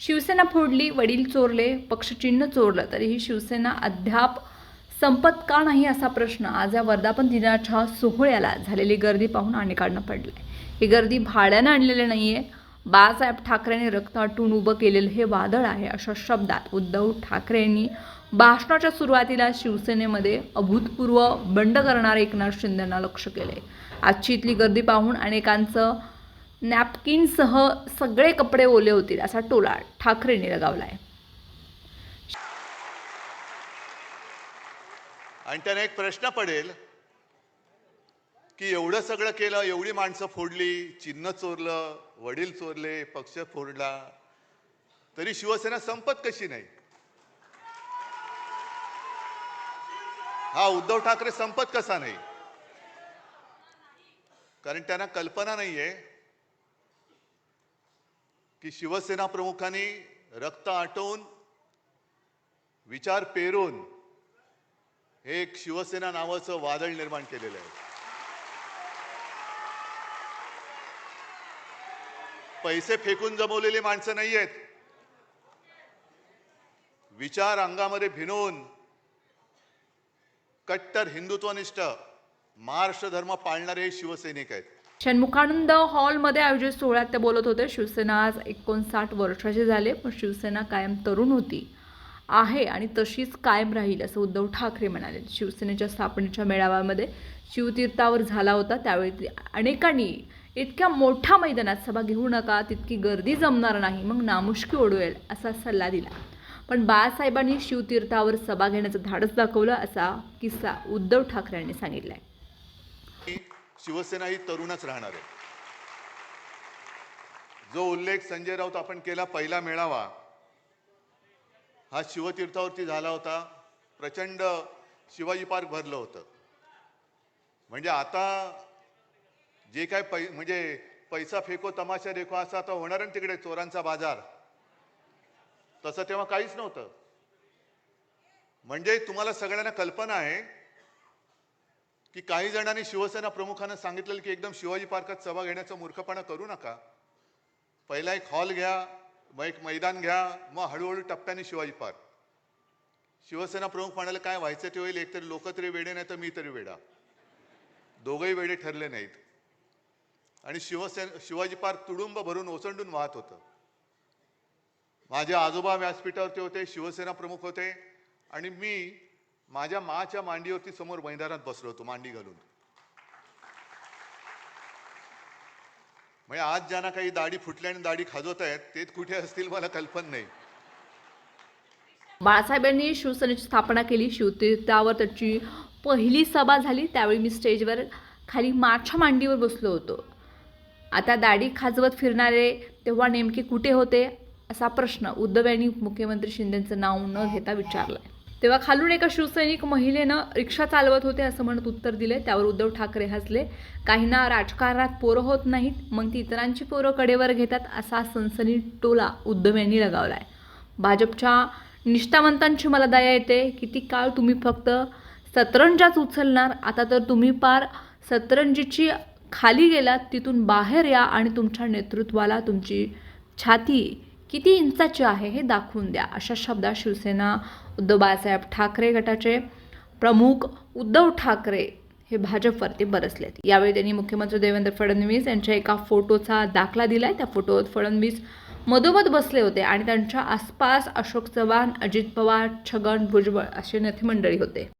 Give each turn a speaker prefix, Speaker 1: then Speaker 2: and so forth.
Speaker 1: शिवसेना फोडली वडील चोरले पक्षचिन्ह चोरलं तरीही शिवसेना अद्याप संपत का नाही असा प्रश्न आज या वर्धापन दिनाच्या सोहळ्याला झालेली गर्दी पाहून अनेकांना पडलाय. ही गर्दी भाड्यानं आणलेली आहे बाळासाहेब ठाकरेंनी रक्त आटून उभं केलेलं हे वादळ आहे अशा शब्दात उद्धव ठाकरे यांनी भाषणाच्या सुरुवातीला शिवसेनेमध्ये अभूतपूर्व बंड करणारे एकनाथ शिंदेंना लक्ष केले आजची इथली गर्दी पाहून अनेकांचं नॅपकिनसह सगळे कपडे ओले होतील असा टोला ठाकरेंनी लगावलाय.
Speaker 2: आणि त्यांना एक प्रश्न पडेल की एवढं सगळं केलं एवढी माणसं फोडली चिन्ह चोरलं वडील चोरले पक्ष फोडला तरी शिवसेना संपत कशी नाही? हा उद्धव ठाकरे संपत कसा नाही? कारण त्यांना कल्पना नाहीये की शिवसेना प्रमुखांनी रक्त आटवून विचार पेरून हे एक शिवसेना नावाचं वादळ निर्माण केलेलं आहे. पैसे फेकून जमवलेली माणसं नाही आहेत. विचार अंगामध्ये भिनवून कट्टर हिंदुत्वनिष्ठ महाराष्ट्र धर्म पाळणारे हे शिवसैनिक आहेत.
Speaker 1: षण्मुखानंद हॉलमध्ये आयोजित सोहळ्यात ते बोलत होते शिवसेना आज एकोणसाठ वर्षाचे झाले पण शिवसेना कायम तरुण होती आहे आणि तशीच कायम राहील असं उद्धव ठाकरे म्हणाले. शिवसेनेच्या स्थापनेच्या मेळाव्यामध्ये शिवतीर्थावर झाला होता. त्यावेळी अनेकांनी इतक्या मोठ्या मैदानात सभा घेऊ नका तितकी गर्दी जमणार नाही मग नामुष्की ओढवेल असा सल्ला दिला. पण बाळासाहेबांनी शिवतीर्थावर सभा घेण्याचं धाडस दाखवलं असा किस्सा उद्धव ठाकरे यांनी सांगितला
Speaker 2: आहे शिवसेना ही तरुणच राहणार आहे. जो उल्लेख संजय राऊत आपण केला पहिला मेळावा हा शिवतीर्थावरती झाला होता. प्रचंड शिवाजी पार्क भरलं होतं. म्हणजे आता जे काय पै म्हणजे पैसा फेको तमाशा रेखो असा आता होणार ना तिकडे चोरांचा बाजार. तसं तेव्हा काहीच नव्हतं. म्हणजे तुम्हाला सगळ्यांना कल्पना आहे की काही जणांनी शिवसेना प्रमुखांना सांगितलेलं की एकदम शिवाजी पार्कात सभा घेण्याचा मूर्खपणा करू नका. पहिला एक हॉल घ्या मग एक मैदान घ्या मग हळूहळू टप्प्याने शिवाजी पार्क. शिवसेना प्रमुख म्हणाले काय व्हायचं ते होईल? एकतरी लोक तरी वेडे नाही तर मी तरी वेडा. दोघंही वेडे ठरले नाहीत. आणि शिवसेना शिवाजी पार्क तुडुंब भरून ओसंडून वाहत होतं. माझे आजोबा व्यासपीठावरती होते शिवसेना प्रमुख होते आणि मी माझ्या माच्या मांडीवरती समोर मैदानात बसलो होतो मांडी घालून. म्हणजे आज ज्यांना काही दाढी फुटल्या आणि दाढी खाजवत आहेत ते कुठे असतील मला कल्पना नाही.
Speaker 1: बाळासाहेबांनी शिवसेनेची स्थापना केली शिवतीर्थावर त्याची पहिली सभा झाली त्यावेळी मी स्टेजवर खाली माझ्या मांडीवर बसलो होतो. आता दाढी खाजवत फिरणारे तेव्हा नेमके कुठे होते असा प्रश्न उद्धव यांनी मुख्यमंत्री शिंदेचं नाव न घेता विचारला तेव्हा खालून एका शिवसैनिक महिलेनं रिक्षा चालवत होते असं म्हणत उत्तर दिले त्यावर उद्धव ठाकरे हसले. काहींना राजकारणात पोरं होत नाहीत मग ती इतरांची पोरं कडेवर घेतात असा सनसनी टोला उद्धव यांनी लगावला आहे भाजपच्या निष्ठावंतांची मला दया येते किती काळ तुम्ही फक्त सतरंजाच उचलणार. आता तर तुम्ही पार सतरंजीची खाली गेलात तिथून बाहेर या आणि तुमच्या नेतृत्वाला तुमची छाती किती इंचाचे आहे हे दाखवून द्या. अशा शब्दात शिवसेना उद्धव बाळासाहेब ठाकरे गटाचे प्रमुख उद्धव ठाकरे हे भाजपवरती बरसलेत. यावेळी त्यांनी मुख्यमंत्री देवेंद्र फडणवीस यांच्या एका फोटोचा दाखला दिला आहे त्या फोटोत फडणवीस मधोमध बसले होते आणि त्यांच्या आसपास अशोक चव्हाण अजित पवार छगन भुजबळ असे नेते मंडळी होते.